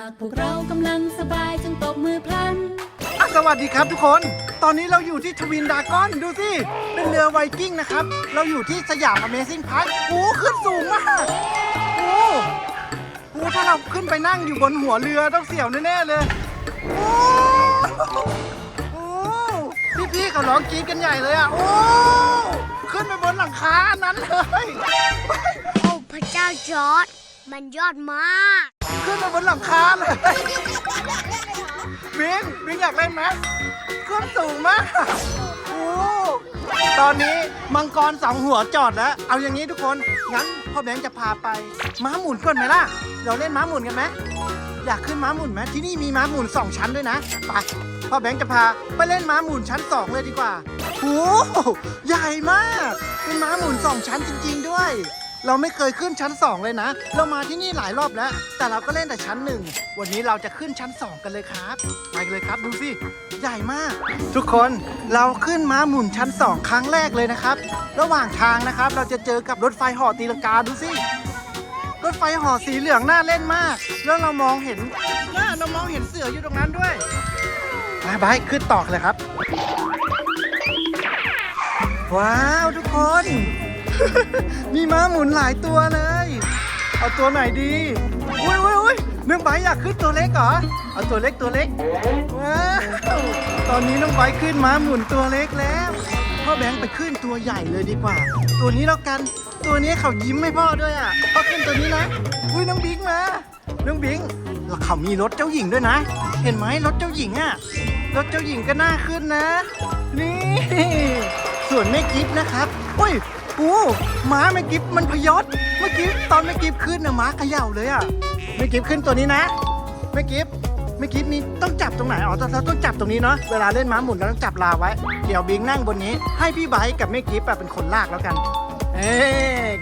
ากพวกเรากำลังสบายจงตบมือพลัน อะสวัสดีครับทุกคน ตอนนี้เราอยู่ที่ทวินดากอนดูสิ เป็นเรือไวกิ้งนะครับ เราอยู่ที่สยาม Amazing Park โอ้ขึ้นสูงมากโอ้โหถ้าเราขึ้นไปนั่งอยู่บนหัวเรือต้องเสียวแน่ๆเลยโอ้โอ้พี่ๆเขาร้องกรี๊ดกันใหญ่เลยอะโอ้ขึ้นไปบนหลังคาอันนั้นเลย โอ้พระเจ้าจอร์ดมันยอดมาก ขึ้นไปบนหลังคาเลยบิงบิงอยากเล่นไหมขึ้นสูงมากโอ้ตอนนี้มังกรสองหัวจอดแล้ว เอาอย่างนี้ทุกคน งั้นพ่อแบงค์จะพาไป ม้าหมุนก่อนไหมล่ะ เราเล่นม้าหมุนกันไหมอยากขึ้นม้าหมุนไหมที่นี่มีม้าหมุนสองชั้นด้วยนะไปพ่อแบงค์จะพาไปเล่นม้าหมุนชั้นสองเลยดีกว่าโอ้ใหญ่มาก เป็นม้าหมุนสองชั้นจริง ๆ ด้วย เราไม่เคยขึ้นชั้น 2 เลยนะ เรามาที่นี่หลายรอบแล้ว แต่เราก็เล่นแต่ชั้นหนึ่งวันนี้เราจะขึ้นชั้น 2 กันเลยครับไปเลยครับดูสิใหญ่มาก ทุกคนเราขึ้นม้าหมุนชั้น 2 ครั้งแรกเลยนะครับ ระหว่างทางนะครับ เราจะเจอกับรถไฟเหอตีลังกาดูสิรถไฟห่อสีเหลืองน่าเล่นมาก แล้วเรามองเห็นน่าเรามองเห็นเสืออยู่ตรงนั้นด้วยไปไปขึ้นต่อเลยครับ ว้าวทุกคน มีม้าหมุนหลายตัวเลย เอาตัวไหนดีอุ้ยอุ้ยอุ้ยน้องไบอยากขึ้นตัวเล็กเหรอ เอาตัวเล็กตัวเล็กว้าวตอนนี้น้องไบขึ้นม้าหมุนตัวเล็กแล้วพ่อแบงค์ไปขึ้นตัวใหญ่เลยดีกว่า ตัวนี้แล้วกัน ตัวนี้เขายิ้มให้พ่อด้วยอะพ่อขึ้นตัวนี้นะอุ้ยน้องบิงมา น้องบิงแล้วเขามีรถเจ้าหญิงด้วยนะ เห็นไหมรถเจ้าหญิงอะ รถเจ้าหญิงก็น่าขึ้นนะ นี่ ส่วนแม่กิฟนะครับอุ้ย โอ้ม้าแม่กิฟมันพยศเมื่อกี้ตอนแม่กิฟขึ้นนะม้าเขย่าเลยอะแม่กิฟขึ้นตัวนี้นะแม่กิฟแม่กิฟมีต้องจับตรงไหนอ๋อเราต้องจับตรงนี้เนาะเวลาเล่นม้าหมุนเราต้องจับราไว้ เดี๋ยวบิงนั่งบนนี้ ให้พี่ไบร์กับแม่กิฟเป็นคนลากแล้วกันเอ้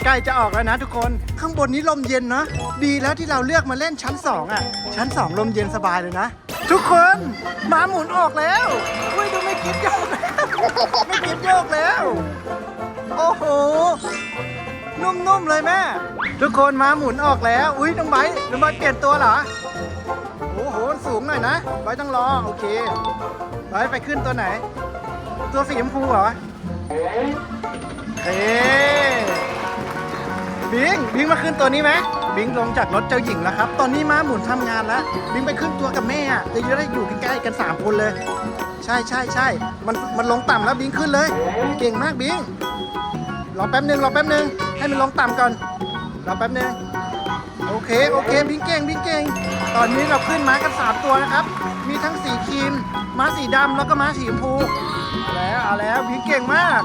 ใกล้จะออกแล้วนะทุกคนข้างบนนี้ลมเย็นนะดีแล้วที่เราเลือกมาเล่นชั้นสองอะ ชั้นสองลมเย็นสบายเลยนะ ทุกคนม้าหมุนออกแล้วอุ้ยดูไม่กิฟโยกไม่กิฟโยกแล้ว โอ้โห นุ่มๆเลยแม่ ทุกคนมาหมุนออกแล้ว อุ้ยน้องไบร์ทน้องไบร์ทเปลี่ยนตัวเหรอ โอ้โห สูงหน่อยนะไบร์ทต้องรอ โอเคไบร์ทไปขึ้นตัวไหน ตัวสีชมพูเหรอเฮ้บิงบิงมาขึ้นตัวนี้ไหมบิงลงจากรถเจ้าหญิงแล้วครับ ตอนนี้ม้าหมุนทำงานแล้ว บิงไปขึ้นตัวกับแม่อะจะได้อยู่ใกล้ๆกันสามคนเลย ใช่ใช่ใช่มันมันลงต่ำแล้วบิงขึ้นเลย เก่งมากบิงรอแป๊บหนึ่งรอแป๊บหนึ่งให้มันลงต่ำก่อนรอแป๊บหนึ่งโอเคโอเคบิงเก่งบิงเก่ง ตอนนี้เราขึ้นม้ากันสามตัวนะครับ มีทั้งสีครีมม้าสีดำแล้วก็ม้าสีชมพูแล้วเอาแล้วบิงเก่งมาก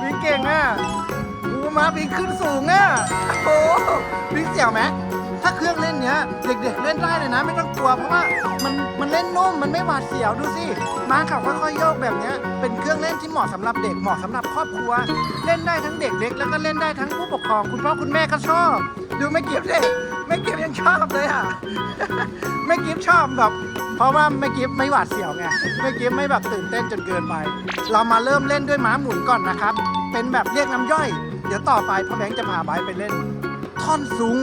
บิงเก่งอะโอ้มาบิงขึ้นสูงอะโอ้บิงเสี่ยวไหม ถ้าเครื่องเล่นเนี้ยเด็กๆเล่นได้เลยนะ ไม่ต้องกลัวเพราะว่ามันมันเล่นนุ่มมันไม่หวาดเสียวดูสิม้าเขาค่อยๆโยกแบบเนี้ยเป็นเครื่องเล่นที่เหมาะสำหรับเด็กเหมาะสำหรับครอบครัว เล่นได้ทั้งเด็กเล็กแล้วก็เล่นได้ทั้งผู้ปกครองคุณพ่อคุณแม่ก็ชอบ ดูไม่เก็บเลยไม่เก็บยังชอบเลยอะไม่กิฟชอบแบบเพราะว่าไม่กิฟไม่หวาดเสียวไงไม่กิฟไม่แบบตื่นเต้นจนเกินไป เรามาเริ่มเล่นด้วยม้าหมุนก่อนนะครับ เป็นแบบเรียกน้ำย่อย เดี๋ยวต่อไปพ่อแบงค์จะพาไบไปเล่น ท่อนซุง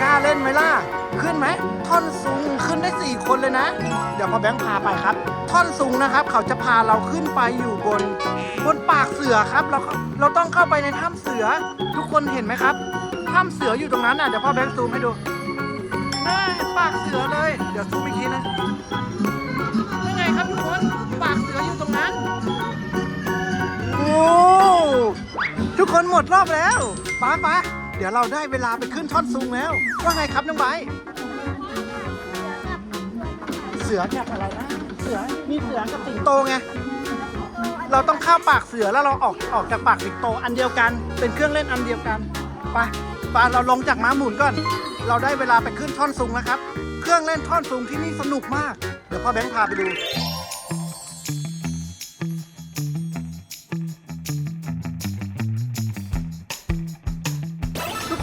กล้าเล่นไหมล่ะ ขึ้นไหม ท่อนซุงขึ้นได้ 4 คนเลยนะ เดี๋ยวพ่อแบงค์พาไปครับ ท่อนซุงนะครับ เขาจะพาเราขึ้นไปอยู่บน บนปากเสือครับ เราเราต้องเข้าไปในถ้ำเสือ ทุกคนเห็นไหมครับ ถ้ำเสืออยู่ตรงนั้นอะ เดี๋ยวพ่อแบงค์ซูมให้ดูแม่ปากเสือเลย เดี๋ยวซูมอีกทีนะยังไงครับทุกคน ปากเสืออยู่ตรงนั้น โอ้ ทุกคนหมดรอบแล้วป้าป้า เดี๋ยวเราได้เวลาไปขึ้นท่อนซุงแล้ว ว่าไงครับน้องไบร์ทเสือกับอะไรนะ เสือ มีเสือกับสิงโตไง เราต้องเข้าปากเสือแล้วเราออกออกจากปากสิงโตอันเดียวกัน เป็นเครื่องเล่นอันเดียวกัน ไปไปเราลงจากม้าหมุนก่อน เราได้เวลาไปขึ้นท่อนซุงนะครับ เครื่องเล่นท่อนซุงที่นี่สนุกมาก เดี๋ยวพ่อแบงค์พาไปดู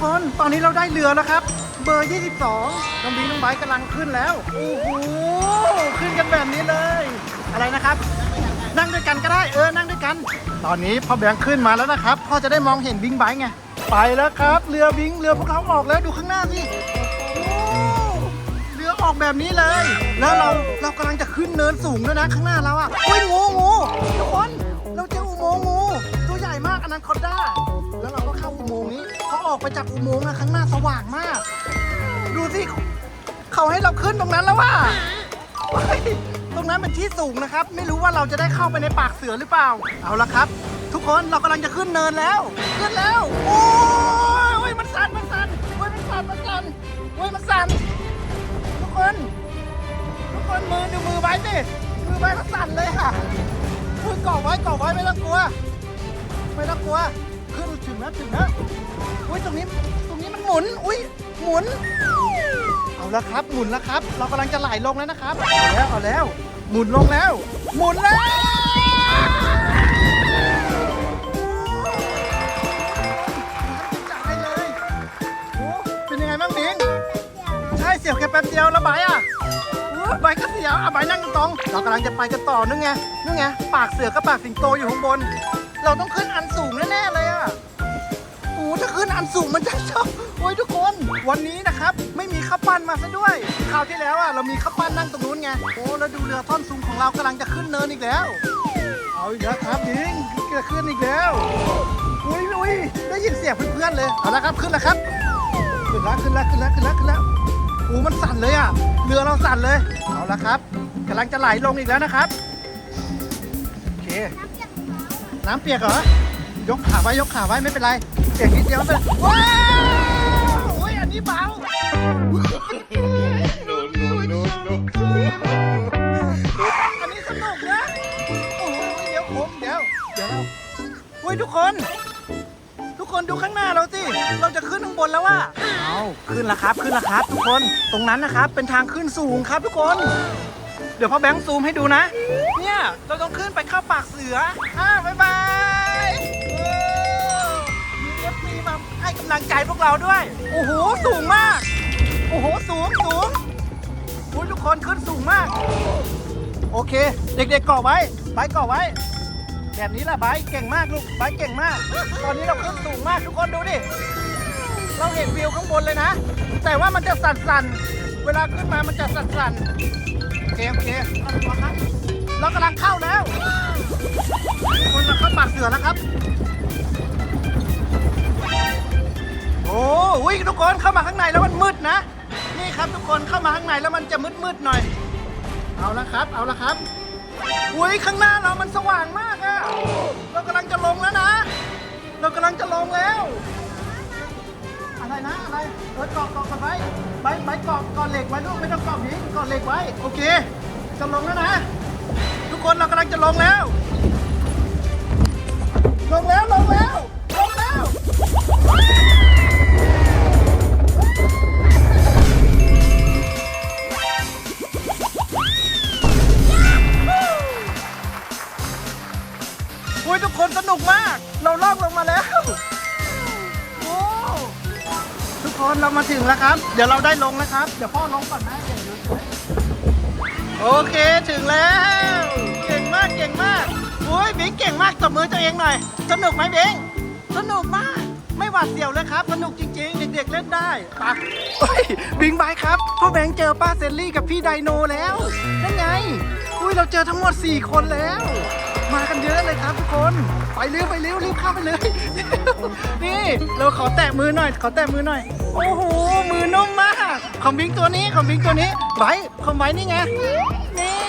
คน ตอนนี้เราได้เรือแล้วครับ เบอร์ 22น้องบีน้องไบร์กำลังขึ้นแล้ว โอ้โห ขึ้นกันแบบนี้เลย อะไรนะครับ นั่งด้วยกันก็ได้ เออ นั่งด้วยกัน ตอนนี้พ่อแบงค์ขึ้นมาแล้วนะครับ พ่อจะได้มองเห็นบิงไบค์ไง ไปแล้วครับ เรือบิง เรือพวกเราออกแล้ว ดูข้างหน้าสิโอ้เรือออกแบบนี้เลย แล้วเราเรากำลังจะขึ้นเนินสูงด้วยนะข้างหน้าเราอะเฮ้ยงูงูทุกคน เราเจออุโมงค์งู ตัวใหญ่มากอันาคอนด้า ไปจากอุโมงค์นะข้างหน้าสว่างมาก ดูสิเขาให้เราขึ้นตรงนั้นแล้วว่าตรงนั้นเป็นที่สูงนะครับ ไม่รู้ว่าเราจะได้เข้าไปในปากเสือหรือเปล่า เอาละครับ ทุกคนเรากำลังจะขึ้นเนินแล้ว ขึ้นแล้ว โอ้ยโอ้ยมันสั่นมันสั่นโอ้ยมันสั่นมันสั่นโอ้ยมันสั่นทุกคน ทุกคนมือดูมือไว้สิมือไว้ก็สั่นเลยค่ะคุยเกาะไว้เกาะไว้ไม่ต้องกลัวไม่ต้องกลัวขึ้นถึงแล้วถึงแล้ว อุ้ยตรงนี้ตรงนี้มันหมุน อุ้ยหมุน เอาแล้วครับ หมุนแล้วครับ เรากำลังจะไหลลงแล้วนะครับ เอาแล้วเอาแล้ว หมุนลงแล้ว หมุนแล้วจับไปเลยโอ้เป็นยังไงบ้างบิงใช่เสียวแค่แป๊บเดียวแล้วใบอะใบร์ทก็เสียวอะใบนั่งตรง เรากำลังจะไปกันต่อนึงไงนึงไงปากเสือกับปากสิงโตอยู่ข้างบน เราต้องขึ้นอันสูงแน่ๆเลยอะโอ้ ถ้าขึ้นอันสูงมันจะชอบโอ้ยทุกคน วันนี้นะครับ ไม่มีข้าวปั้นมาซะด้วยคราวที่แล้วอะเรามีข้าวปั้นนั่งตรงนู้นไงโอ้แล้วดูเรือท่อนสูงของเรากำลังจะขึ้นเนินอีกแล้ว เอาอีกแล้วครับยิงจะขึ้นอีกแล้วอุ้ยอุ้ยได้ยินเสียงเพื่อนๆเลยเอาละครับขึ้นแล้วครับขึ้นแล้วขึ้นแล้วขึ้นแล้วขึ้นแล้วขึ้นแล้วโอ้มันสั่นเลยอะเรือเราสั่นเลยเอาละครับกำลังจะไหลลงอีกแล้วนะครับโอเคน้ำเปียกเหรอยกขาไว้ยกขาไว้ไม่เป็นไรียกนิดเดียวมันเป็นว้าวโอ้ยอันนี้เบาอันนี้สนุกนะโอ้ยเดี๋ยวผมเดี๋ยวเดี๋ยวเราเฮ้ยทุกคน ทุกคนดูข้างหน้าเราสิเราจะขึ้นข้างบนแล้วว่าเอาขึ้นล้วครับขึ้นล้วครับ ทุกคนตรงนั้นนะครับ เป็นทางขึ้นสูงครับทุกคน เดี๋ยวพ่อแบงค์ซูมให้ดูนะ เนี่ยเราต้องขึ้นไปเข้าปากเสืออ่าบ๊ายบาย ให้กำลังใจพวกเราด้วย โอ้โห สูงมาก โอ้โห สูงสูงโอ้ยทุกคนขึ้นสูงมาก โอเค เด็กๆเกาะไว้ไบเกาะไว้ แบบนี้แหละไบเก่งมากลูกไบเก่งมาก ตอนนี้เราขึ้นสูงมากทุกคนดูดิ เราเห็นวิวข้างบนเลยนะ แต่ว่ามันจะสั่นๆ เวลาขึ้นมามันจะสั่นๆ โอเคโอเคเอาละครับเรากำลังเข้าแล้ว คนเราเข้าปากเสือแล้วครับ อุ้ยทุกคนเข้ามาข้างในแล้วมันมืดนะ นี่ครับทุกคนเข้ามาข้างในแล้วมันจะมืดๆหน่อย เอาละครับ เอาละครับอุ้ยข้างหน้าเรามันสว่างมากอะเรากำลังจะลงแล้วนะ เรากำลังจะลงแล้ว อะไรนะอะไรเออเกาะเกาะกันไว้ใบใบเกาะเกาะเหล็กไว้ลูกไม่ต้องเกาะหินเกาะเหล็กไว้โอเคจะลงแล้วนะ ทุกคนเรากำลังจะลงแล้ว ลงแล้วลงแล้วลงแล้ว คนสนุกมาก เราล่องลงมาแล้วโอ้ทุกคนเรามาถึงแล้วครับ เดี๋ยวเราได้ลงนะครับ เดี๋ยวพ่อลงก่อนนะเดี๋ยวดูโอเคถึงแล้ว เก่งมากเก่งมากอุ้ยบิงเก่งมากตบมือตัวเองหน่อย สนุกไหมบิงสนุกมาก ไม่หวาดเสียวเลยครับ สนุกจริงๆ เด็กๆเล่นได้ปะเฮ้ยบิงบายครับพ่อแบงค์เจอป้าเซลลี่กับพี่ไดโนแล้วนั่นไงอุ้ยเราเจอทั้งหมด 4 คนแล้ว มากันเยอะเลยครับทุกคน ไปเร็วไปเร็วรีบเข้าไปเลย นี่เราขอแตะมือหน่อย ขอแตะมือหน่อย โอ้โห มือนุ่มมาก ของบิงตัวนี้ ของบิงตัวนี้ไว้ของไว้นี่ไง นี่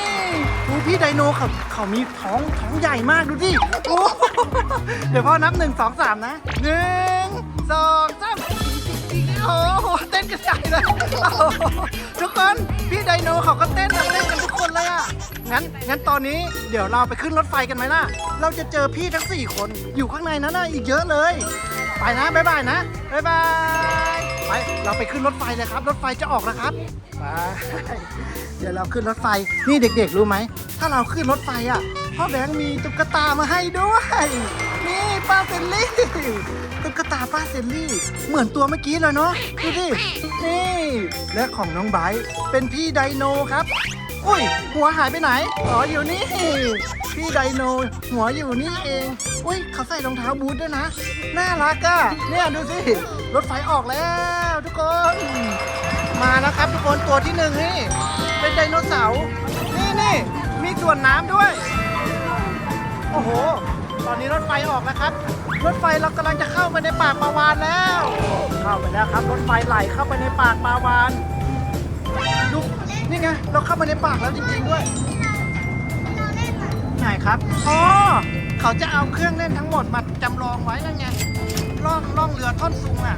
ดูพี่ไดโนเขาเขามีท้องท้องใหญ่มากดูดิโอ้เดี๋ยวพ่อนับหนึ่งสองสามนะหนึ่งสองสาม โอ้โหเต้นกันใหญ่เลยโอ้โหทุกคนพี่ไดโนเขาก็เต้นเต้นกันทุกคนเลยอะงั้นงั้นตอนนี้เดี๋ยวเราไปขึ้นรถไฟกันไหมล่ะ เราจะเจอพี่ทั้งสี่คนอยู่ข้างในนั้นน่ะอีกเยอะเลย ไปนะบ๊ายบายนะบ๊ายบายไปเราไปขึ้นรถไฟเลยครับ รถไฟจะออกแล้วครับไปเดี๋ยวเราขึ้นรถไฟนี่เด็กๆรู้ไหมถ้าเราขึ้นรถไฟอะพ่อแบงค์มีตุ๊กตามาให้ด้วย นี่ป้าเซลลี่ตุ๊กตาป้าเซลลี่ เหมือนตัวเมื่อกี้เลยเนาะดูดินี่และของน้องไบร์ทเป็นพี่ไดโนครับอุ้ยหัวหายไปไหนอ๋ออยู่นี่พี่ไดโน หัวอยู่นี่เอง อุ้ยเขาใส่รองเท้าบูทด้วยนะ น่ารักอะเนี่ยดูสิรถไฟออกแล้วทุกคน มาแล้วครับทุกคนตัวที่หนึ่งนี่ เป็นไดโนเสาร์นี่นี่มีส่วนน้ำด้วย โอ้โห ตอนนี้รถไฟออกแล้วครับ รถไฟเรากำลังจะเข้าไปในปากปาวานแล้ว เข้าไปแล้วครับ รถไฟไหลเข้าไปในปากปาวานดูนี่ไง เราเข้าไปในปากแล้วจริงๆด้วยไหนครับอ๋อเขาจะเอาเครื่องเล่นทั้งหมดมาจำลองไว้นั่นไงล่องล่องเรือท่อนซุงอะ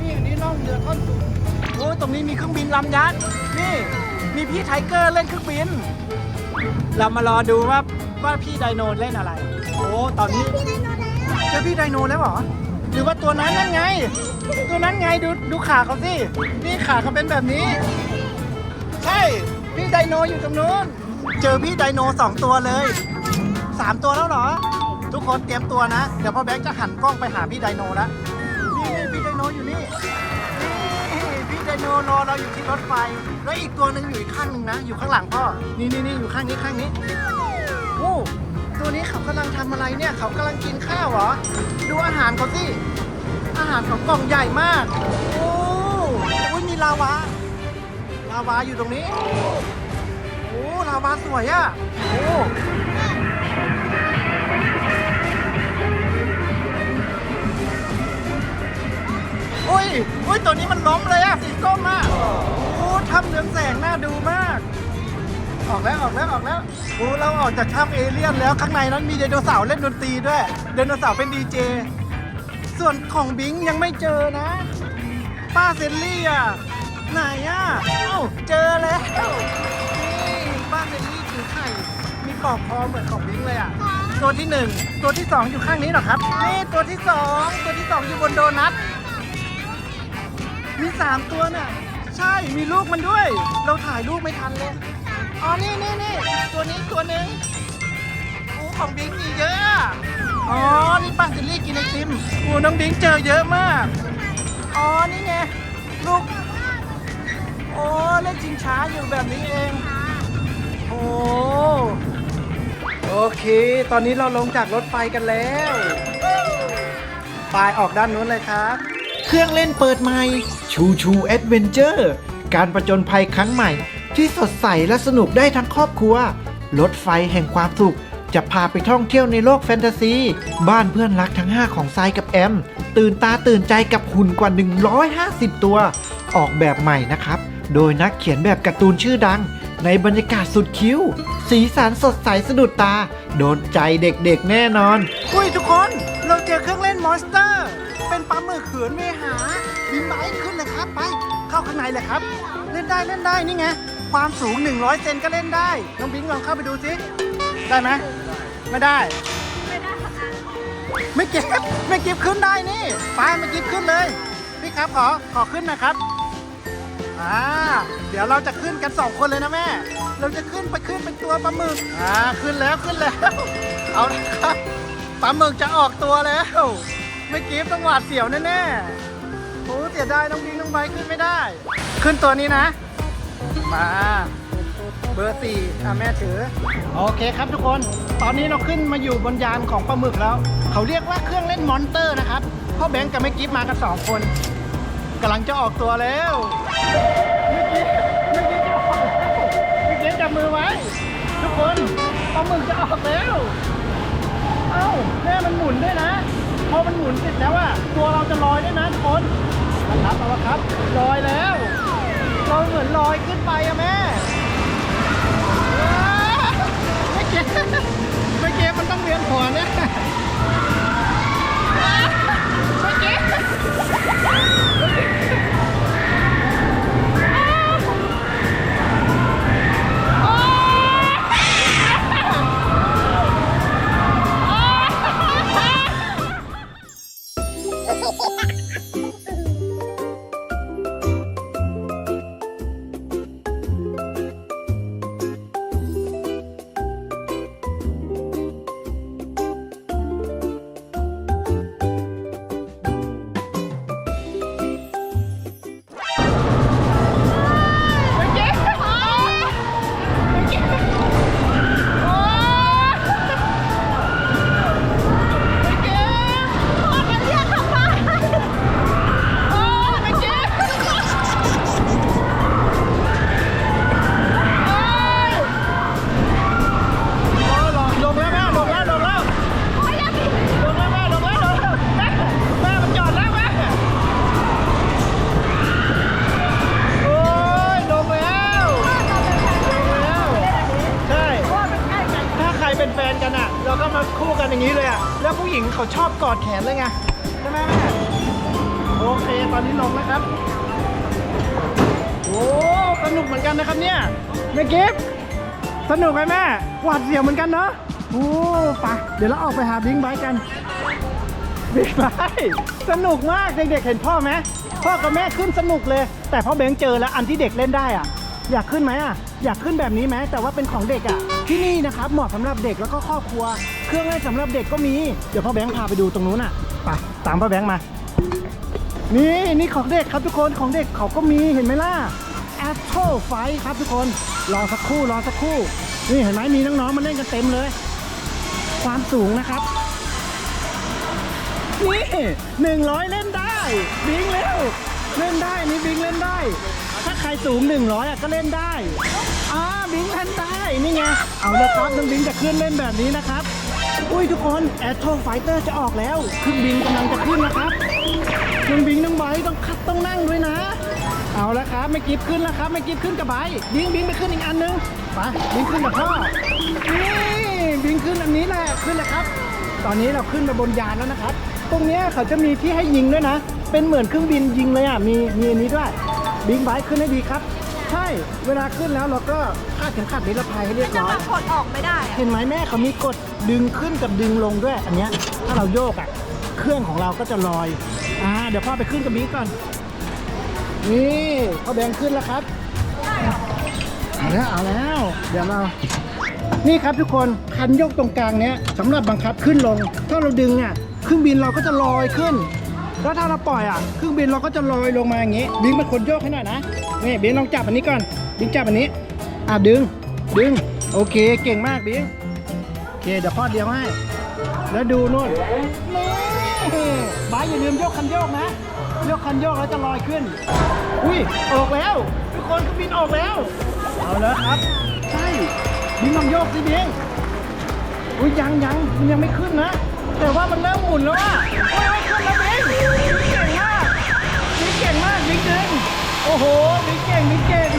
นี่อันนี้ล่องเรือท่อนซุงโอ้ตรงนี้มีเครื่องบินลำยักษ์นี่ มีพี่ไทเกอร์เล่นเครื่องบิน เรามารอดูว่าว่าพี่ไดโนเล่นอะไร ตอนนี้เจอพี่ไดโนแล้วเหรอ หรือว่าตัวนั้นนั่นไง ตัวนั้นไงดูดูขาเขาสิ นี่ขาเขาเป็นแบบนี้ ใช่ พี่ไดโนอยู่ตรงนู้น เจอพี่ไดโนสองตัวเลยสามตัวแล้วเหรอ ทุกคนเตรียมตัวนะ เดี๋ยวพ่อแบงค์จะหันกล้องไปหาพี่ไดโนแล้วนี่นี่พี่ไดโนอยู่นี่นี่พี่ไดโนรอเราอยู่ที่รถไฟ แล้วอีกตัวหนึ่งอยู่อีกข้างหนึ่งนะ อยู่ข้างหลังพ่อ นี่นี่นี่อยู่ข้างนี้ข้างนี้ โอ้ ตัวนี้เขากำลังทำอะไรเนี่ย เขากำลังกินข้าวเหรอ ดูอาหารเขาสิ อาหารของกล่องใหญ่มาก โอ้อุ้ยมีลาวา ลาวาอยู่ตรงนี้ โอ้ลาวาสวยอะโอ้อุ้ยอุ้ยตัวนี้มันล้มเลยอะสีส้มอะโอ้ทำเรืองแสงน่าดูมาก ออกแล้วออกแล้วออกแล้วโอ้เราออกจากถ้ำเอเลี่ยนแล้วข้างในนั้นมีไดโนเสาร์เล่นดนตรีด้วยไดโนเสาร์เป็นดีเจ ส่วนของบิงยังไม่เจอนะ ป้าเซนลี่อะไหนอะเอ้าเจอแล้วนี่ป้าเซนลี่ถือไข่มีปลอกคอเหมือนของบิงเลยอะตัวที่หนึ่งตัวที่สองอยู่ข้างนี้เหรอครับนี่ตัวที่สองตัวที่สองอยู่บนโดนัทมีสามตัวน่ะใช่มีลูกมันด้วย เราถ่ายรูปไม่ทันเลย อ๋อ นี่นี่นี่ตัวนี้ตัวหนึ่งโอ้ของบิงมีเยอะ อ๋อ นี่ป้าซิลลี่กินไอติมโอ้น้องบิงเจอเยอะมาก อ๋อ นี่ไง ลูก โอ้เล่นชิงช้าอยู่แบบนี้เอง โอ้ โอเค ตอนนี้เราลงจากรถไฟกันแล้วไปออกด้านนู้นเลยครับ เครื่องเล่นเปิดใหม่ ชูชูแอดเวนเจอร์ การประจนภัยครั้งใหม่ ที่สดใสและสนุกได้ทั้งครอบครัว รถไฟแห่งความสุข จะพาไปท่องเที่ยวในโลกแฟนตาซี บ้านเพื่อนรักทั้ง 5 ของทรายกับแอม ตื่นตาตื่นใจกับหุ่นกว่า 150 ตัว ออกแบบใหม่นะครับ โดยนักเขียนแบบการ์ตูนชื่อดัง ในบรรยากาศสุดคิ้ว สีสันสดใสสะดุดตา โดนใจเด็กๆแน่นอนอุ้ยทุกคน เราเจอเครื่องเล่นมอนสเตอร์ เป็นปลาหมึกเขือนเวหาบินไบค์ขึ้นเลยครับไป เข้าข้างในเลยครับ เล่นได้เล่นได้นี่ไง ความสูง 100 เซนก็เล่นได้ น้องบิงลองเข้าไปดูสิได้ไหมไม่ได้ ไม่เก็บไม่เก็บขึ้นได้นี่ไปไม่เก็บขึ้นเลย พี่ครับขอขอขึ้นนะครับอ่าเดี๋ยวเราจะขึ้นกันสองคนเลยนะแม่ เราจะขึ้นไปขึ้นเป็นตัวปลาหมึกอ่าขึ้นแล้วขึ้นแล้ว เอาละครับปลาหมึกจะออกตัวแล้ว ไม่กิฟต้องหวาดเสียวแน่ๆโอ้เสียดายน้องบิงน้องไบค์ขึ้นไม่ได้ ขึ้นตัวนี้นะ มาเบอร์สี่อะแม่ถือ โอเคครับทุกคน ตอนนี้เราขึ้นมาอยู่บนยานของปลาหมึกแล้ว เขาเรียกว่าเครื่องเล่นมอนเตอร์นะครับ พ่อแบงค์กับแม่กิฟมากันสองคนกำลังจะออกตัวแล้วเมื่อกี้เมื่อกี้จะออกเมื่อกี้จับมือไว้ ทุกคนปลาหมึกจะออกแล้ว เอ้าแม่มันหมุนด้วยนะ พอมันหมุนเสร็จแล้วอะตัวเราจะลอยด้วยนะทุกคนครับเอาละครับลอยแล้ว เราเหมือนลอยขึ้นไปอะแม่ นเลยไงใช่ไหมแม่โอเคตอนนี้ลงแล้วครับ โอ้สนุกเหมือนกันนะครับเนี่ยแม่กิฟสนุกไหมแม่หวาดเสียวเหมือนกันเนาะโอ้ไปเดี๋ยวเราออกไปหาบิงไบค์กันบิงไบค์สนุกมากเด็กๆเห็นพ่อไหมพ่อกับแม่ขึ้นสนุกเลย แต่พ่อเบงเจอแล้วอันที่เด็กเล่นได้อะ อยากขึ้นไหมอะอยากขึ้นแบบนี้ไหมแต่ว่าเป็นของเด็กอะที่นี่นะครับเหมาะสำหรับเด็กแล้วก็ครอบครัว เครื่องเล่นสำหรับเด็กก็มีเดี๋ยวพ่อแบงค์พาไปดูตรงนู้นอะไปตามพ่อแบงค์มา นี่นี่ของเด็กครับทุกคนของเด็กเขาก็มีเห็นไหมล่ะ Apple ไฟครับทุกคนรอสักครู่รอสักครู่ นี่เห็นไหมมีน้องๆมาเล่นกันเต็มเลย ความสูงนะครับนี่หนึ่งร้อยเล่นได้บิงเร็วเล่นได้นี่บิงเล่นได้ ถ้าใครสูงหนึ่งร้อยก็เล่นได้อ่าบิงเล่นได้นี่ไงเอาละครับน้องบิงจะขึ้นเล่นแบบนี้นะครับอุ้ยทุกคน a อ t o Fighter จะออกแล้วเครื่องบินกำลังจะขึ้นนะครับน้องบิงน้องไบต้องคัดต้องนั่งด้วยนะ เอาละครับไม่กิฟขึ้นแล้วครับไม่กิฟขึ้นกับไบบิงบิงไปขึ้นอีกอันนึงไปบิงขึ้นกับพ่อนี่บิงขึ้นอันนี้แหละขึ้นแล้วครับ ตอนนี้เราขึ้นมาบนยานแล้วนะครับ ตรงนี้เขาจะมีที่ให้ยิงด้วยนะ เป็นเหมือนเครื่องบินยิงเลยอะมีมีอันนี้ด้วย บิงไบค์ขึ้นให้ดีครับ ใช่ เวลาขึ้นแล้วเราก็คาดเข็มขัดนิรภัยให้เรียบจะร้อย มากดออกไม่ได้อะเห็นไหมแม่เขามีกดดึงขึ้นกับดึงลงด้วย อันเนี้ยถ้าเราโยกอะ เครื่องของเราก็จะลอย อ่า เดี๋ยวพ่อไปขึ้นกับบิ๊กก่อน นี่พ่อแบงขึ้นแล้วครับ เอาแล้วเอาแล้ว เดี๋ยวเรา นี่ครับทุกคนคันโยกตรงกลางเนี้ยสำหรับบังคับขึ้นลง ถ้าเราดึงอะเครื่องบินเราก็จะลอยขึ้น แล้วถ้าเราปล่อยอะเครื่องบินเราก็จะลอยลงมาอย่างงี้ บิงเป็นคนโยกให้หน่อยนะนี่บิงลองจับอันนี้ก่อน บิงจับอันนี้ อะดึง ดึง โอเค เก่งมากบิงโอเคเดี๋ยวพ่อเดียวให้ แล้วดูนู่นนี่บายอย่าลืมโยกคันโยกนะโยกคันโยกแล้วจะลอยขึ้น อุ้ยออกแล้ว ทุกคนเครื่องบินออกแล้ว เอาแล้วครับ ใช่บิงลองโยกสิบิงอุ้ยยังยังมันยังไม่ขึ้นนะ แต่ว่ามันเริ่มหมุนแล้วอะ โอ้ยขึ้นแล้วบิงบิงเก่งมากบิงเก่งมากบิงดึงโอ้โหบิงเก่งบิงเก่ง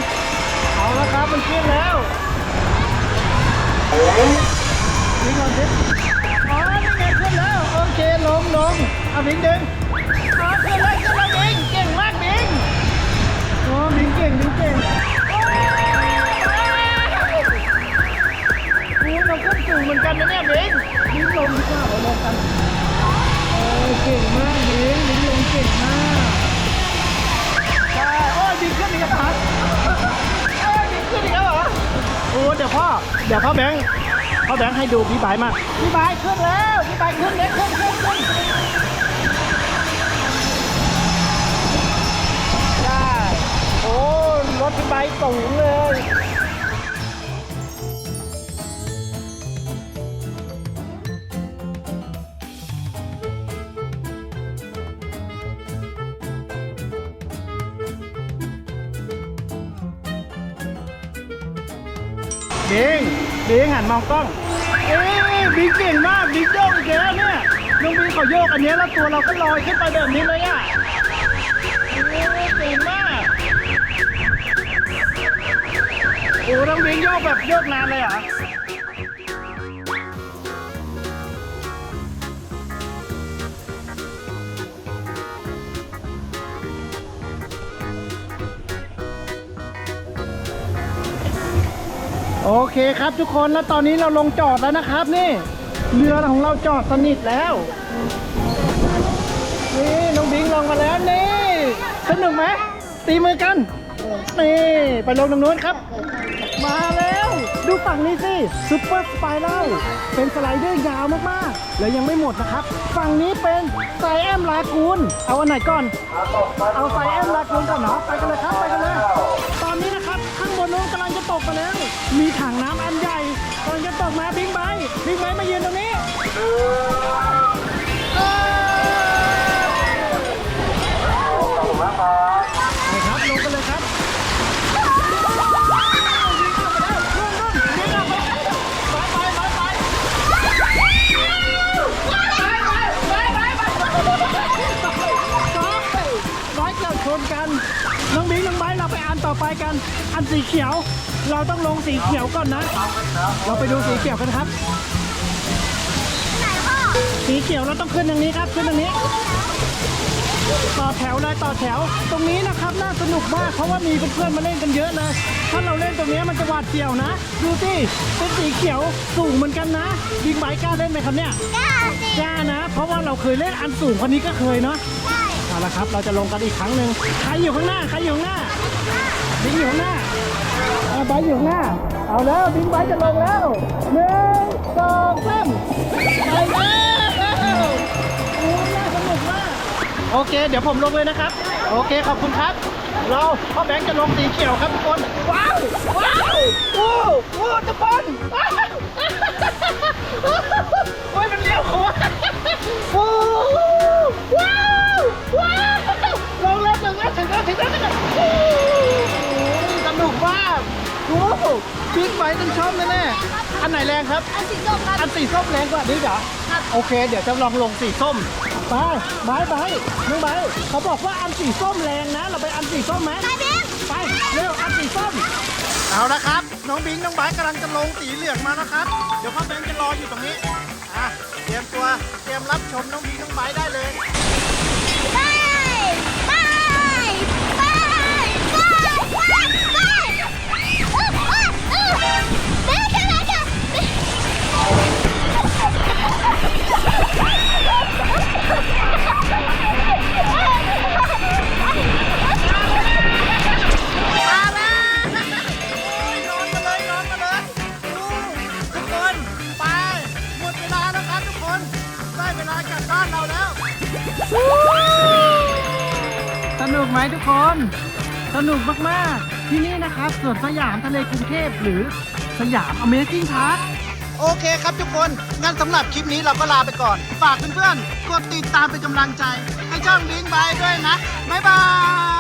เอาแล้วครับมันขึ้นแล้วบิงลองดิอ๋อนี่ไงขึ้นแล้วโอเคลงลงเอาบิงดึงอ๋อขึ้นแล้วขึ้นแล้วบิงเก่งมากบิงโอ้บิงเก่งบิงเก่งโอ้ยเราขึ้นสูงเหมือนกันนะเนี่ยบิงบิงลงดีกว่าเราลงกัน เก่งมากบิงบิงลงเก่งมากใช่โอ้ยบิงขึ้นอีกแล้วครับเอ้ยบิงขึ้นอีกแล้วเหรอโอ้เดี๋ยวพ่อเดี๋ยวพ่อแบงค์พ่อแบงค์ให้ดูพี่บายมากพี่บายขึ้นแล้วพี่บายขึ้นเล็กขึ้นขึ้นขึ้นได้โอ้รถพี่บค์สูงเลย บิงบิงหันมองกล้องเอ้ยบิงเก่งมากบิงโยกอีกแล้วเนี่ยน้องบิงเขาโยกอันนี้แล้วตัวเราก็ลอยขึ้นไปแบบนี้เลยอะเอ้เก่งมากโอ้น้องบิงโยกแบบโยกนานเลยเหรอ โอเคครับทุกคนแล้วตอนนี้เราลงจอดแล้วนะครับ นี่ เรือของเราจอดสนิทแล้ว นี่น้องบิงลงมาแล้วนี่ สนุกไหมตีมือกันนี่ไปลงตรงนู้นครับ มาแล้ว ดูฝั่งนี้สิซุปเปอร์สไปรัลเป็นสไลเดอร์ยาวมากๆ แล้วยังไม่หมดนะครับ ฝั่งนี้เป็นไซแอมลากูนเอาอันไหนก่อน เอาไซแอมลากูนก่อนเนาะไปกันเลยครับไปกันเลย ตอนนี้นะ ตกไปแล้ว มีถังน้ำอันใหญ่กำลังจะตกมาบิงไบค์บิงไบค์มายืนตรงนี้เอ้ยไปครับลงกันเลยครับร้อยเกือบชนกันน้องบิงน้องไบร์ทเราไปอ่านต่อไปกัน อันสีเขียว เราต้องลงสีเขียวก่อนนะ เราไปดูสีเขียวกันครับ ไหนพ่อสีเขียวเราต้องขึ้นทางนี้ครับ ขึ้นทางนี้ ต่อแถวเลยต่อแถว ตรงนี้นะครับน่าสนุกมากเพราะว่ามีเพื่อนๆมาเล่นกันเยอะเลย ถ้าเราเล่นตรงนี้มันจะหวาดเสียวนะ ดูสิเป็นสีเขียวสูงเหมือนกันนะบิ๊กไบค์กล้าเล่นไหมครับเนี่ยกล้าสิกล้านะ เพราะว่าเราเคยเล่นอันสูงคนนี้ก็เคยเนาะใช่เอาละครับ เราจะลงกันอีกครั้งหนึ่งใครอยู่ข้างหน้าใครอยู่ข้างหน้าบิงอยู่ข้างหน้า เอาไบอยู่หน้า เอาแล้วบินไบค์จะลงแล้วหนึ่งสองสามไปแล้วโอ้ยน่าสนุกมาก โอเค เดี๋ยวผมลงเลยนะครับ โอเค ขอบคุณครับ เราพ่อแบงค์จะลงสีเขียวครับทุกคน ว้าว ว้าว โอ้โหทุกคน อันไหนแรงครับอันสีส้มครับ อันสีส้มแรงกว่าดิเหรอครับ โอเค เดี๋ยวจะลองลงสีส้ม ไปไปไปน้องไปเขาบอกว่าอันสีส้มแรงนะ เราไปอันสีส้มไหมไปบิ๊กไปเร็วอันสีส้ม เอาละครับ น้องบิงน้องไบร์ทกำลังจะลงสีเหลืองมานะครับ เดี๋ยวพ่อแบงค์จะรออยู่ตรงนี้อะเตรียมตัวเตรียมรับชมน้องบิงน้องไบร์ทได้เลยไป นุกมากๆ ที่นี่นะครับสวนสยามทะเลกรุงเทพหรือสยาม Amazing Park โอเคครับทุกคน งั้นสำหรับคลิปนี้เราก็ลาไปก่อน ฝากเพื่อนๆ กดติดตามเป็นกำลังใจ ให้ช่องลิงบายด้วยนะ บ๊ายบาย